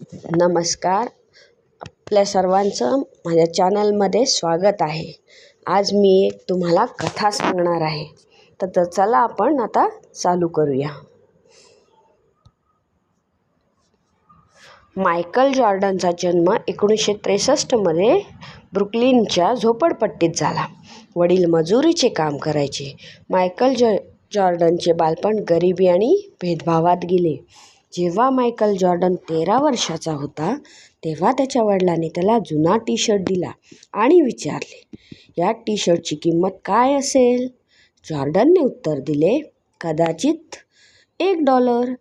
नमस्कार. आपल्या सर्वांचं माझ्या चॅनलमध्ये स्वागत आहे. आज मी एक तुम्हाला कथा सांगणार आहे. तर तर चला आपण आता चालू करूया. मायकल जॉर्डनचा जन्म एकोणीसशे त्रेसष्टमध्ये ब्रुकलिनच्या झोपडपट्टीत झाला. वडील मजुरीचे काम करायचे. मायकल जॉ जॉर्डनचे बालपण गरिबी आणि भेदभावात गेले. जेव्हा मायकल जॉर्डन तेरा वर्षाचा होता तेव्हा त्याच्या वडिलांनी त्याला जुना टी शर्ट दिला आणि विचारले या टी शर्टची किंमत काय असेल? जॉर्डनने उत्तर दिले कदाचित एक डॉलर.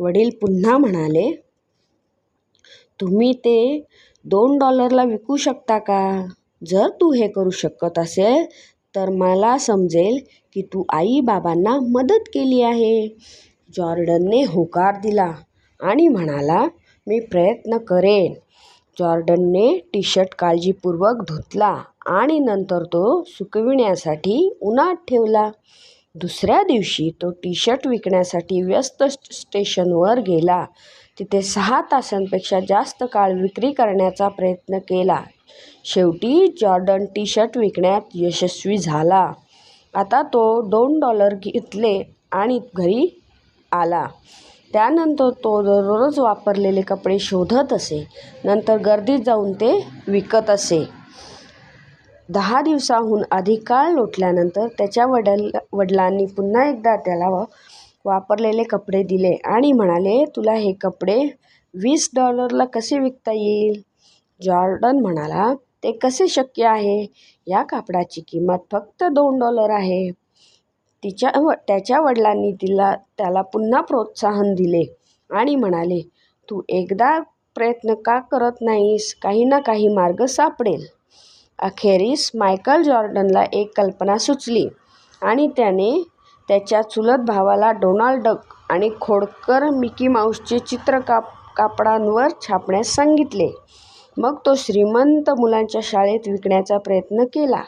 वडील पुन्हा म्हणाले तुम्ही ते दोन डॉलरला विकू शकता का? जर तू हे करू शकत असेल तर मला समजेल की तू आई बाबांना मदत केली आहे. जॉर्डनने होकार दिला आणि म्हणाला मी प्रयत्न करेन. जॉर्डनने टी शर्ट काळजीपूर्वक धुतला आणि नंतर तो सुकविण्यासाठी उन्हात ठेवला. दुसऱ्या दिवशी तो टी शर्ट विकण्यासाठी व्यस्त स्टेशनवर गेला. तिथे सहा तासांपेक्षा जास्त काळ विक्री करण्याचा प्रयत्न केला. शेवटी जॉर्डन टी शर्ट विकण्यात यशस्वी झाला. आता तो दोन डॉलर घेतले आणि घरी आला. त्यानंतर तो दररोज वापरलेले कपडे शोधत असे. नंतर गर्दीत जाऊन ते विकत असे. दहा दिवसाहून अधिक काळ लोटल्यानंतर त्याच्या वडल वडिलांनी पुन्हा एकदा त्याला वापरलेले कपडे दिले आणि म्हणाले तुला हे कपडे वीस डॉलरला कसे विकता येईल? जॉर्डन म्हणाला ते कसे शक्य आहे? या कापडाची किंमत फक्त दोन डॉलर आहे. तिच्या व त्याच्या वडिलांनी तिला त्याला पुन्हा प्रोत्साहन दिले आणि म्हणाले तू एकदा प्रयत्न का करत नाहीस? काही ना काही मार्ग सापडेल. अखेरीस मायकल जॉर्डनला एक कल्पना सुचली आणि त्याने त्याच्या चुलत भावाला डोनाल्ड डक आणि खोडकर मिकी माऊसचे चित्र काप कापडांवर छापण्यास सांगितले. मग तो श्रीमंत मुलांच्या शाळेत विकण्याचा प्रयत्न केला.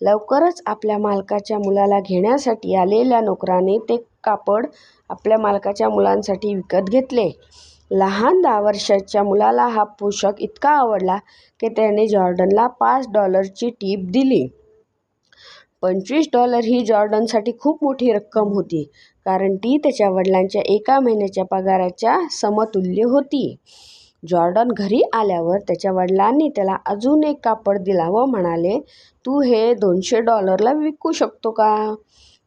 लवकरच आपल्या मालकाच्या मुलाला घेण्यासाठी आलेल्या नोकराने ते कापड आपल्या मालकाच्या मुलांसाठी विकत घेतले. लहान दहा वर्षाच्या मुलाला हा पोशाख इतका आवडला की त्याने जॉर्डनला पाच डॉलरची टीप दिली. पंचवीस डॉलर ही जॉर्डनसाठी खूप मोठी रक्कम होती कारण ती त्याच्या वडिलांच्या एका महिन्याच्या पगाराच्या समतुल्य होती. जॉर्डन घरी आल्यावर त्याच्या वडिलांनी त्याला अजून एक कापड दिला व म्हणाले तू हे दोनशे डॉलरला विकू शकतो का?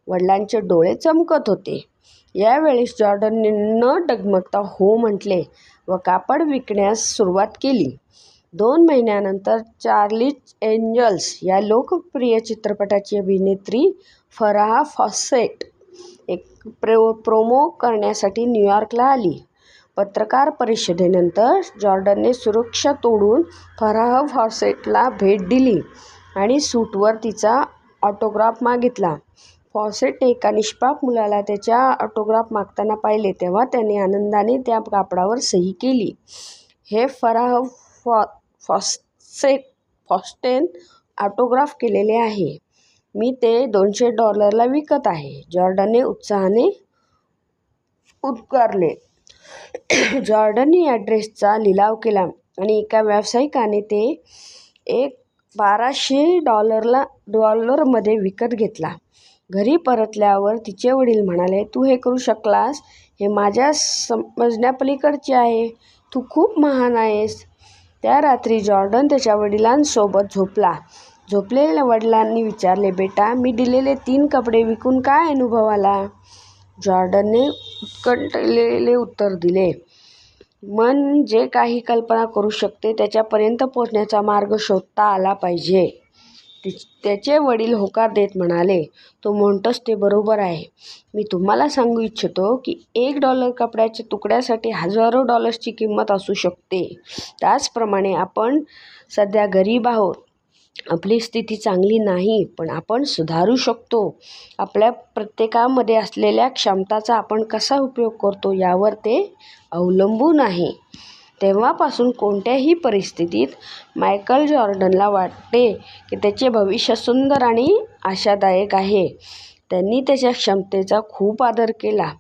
वडिलांचे डोळे चमकत होते. यावेळेस जॉर्डनने न डगमगता हो म्हटले व कापड विकण्यास सुरुवात केली. दोन महिन्यानंतर चार्ली एंजल्स या लोकप्रिय चित्रपटाची अभिनेत्री फराह फॉसेट एक प्रो प्रोमो करण्यासाठी न्यूयॉर्कला आली. पत्रकार परिषदेनंतर जॉर्डनने सुरक्षा तोडून फराह फॉसेटला भेट दिली आणि सूटवर तिचा ऑटोग्राफ मागितला. फॉसेटने एका निष्पाप मुलाला त्याच्या ऑटोग्राफ मागताना पाहिले तेव्हा त्याने आनंदाने त्या कापडावर सही केली. हे फराह फॉ फॉसेट फॉस्टेन ऑटोग्राफ केलेले आहे. मी ते दोनशे डॉलरला विकत आहे जॉर्डनने उत्साहाने उद्गारले. जॉर्डनने या ड्रेसचा लिलाव केला आणि एका व्यावसायिकाने ते एक बाराशे डॉलरला डॉलरमध्ये विकत घेतला. घरी परतल्यावर तिचे वडील म्हणाले तू हे करू शकलास? हे माझ्या समजण्यापलीकडचे आहे. तू खूप महान आहेस. त्या रात्री जॉर्डन त्याच्या वडिलांसोबत झोपला. झोपलेल्या वडिलांनी विचारले बेटा मी दिलेले तीन कपडे विकून काय अनुभव आला जॉर्डनने उत्कंठलेले उत्तर दिले. मन जे काही कल्पना करू शकते त्याच्यापर्यंत पोचण्याचा मार्ग शोधता आला पाहिजे. त्याचे वडील होकार देत म्हणाले तो म्हणतोस ते बरोबर आहे. मी तुम्हाला सांगू इच्छितो की एक डॉलर कपड्याच्या तुकड्यासाठी हजारो डॉलर्सची किंमत असू शकते. त्याचप्रमाणे आपण सध्या गरीब आहोत. आपली स्थिती चांगली नाही पण आपण सुधारू शकतो. आपल्या प्रत्येकामध्ये असलेल्या क्षमताचा आपण कसा उपयोग करतो यावर ते अवलंबून आहे. तेव्हापासून कोणत्याही परिस्थितीत मायकल जॉर्डनला वाटते की त्याचे भविष्य सुंदर आणि आशादायक आहे. त्यांनी त्याच्या क्षमतेचा खूप आदर केला.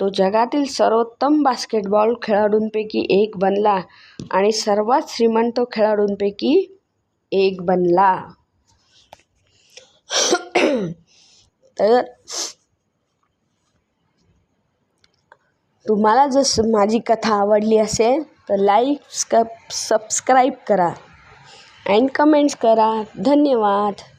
तो जगातील सर्वोत्तम बास्केटबॉल खेळाडूंपैकी एक बनला आणि सर्वात श्रीमंत खेळाडूंपैकी एक बनला. तर तुम्हाला जर माझी कथा आवडली असेल तर लाईक स्क सबस्क्राईब करा. अँड कमेंट्स करा. धन्यवाद.